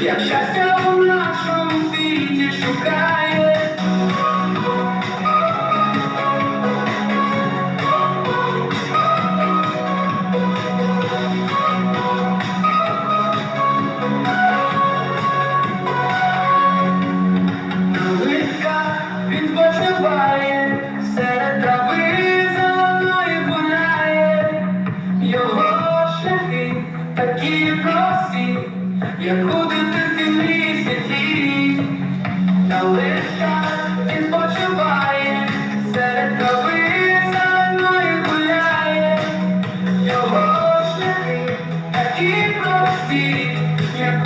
як щастя у нашому світі шукає. Лиска відпочиває серед трави зеленої такі прості як будете ці місяці, та листа відпочиває, серед трави за мною гуляє, його шляхи такі прості, як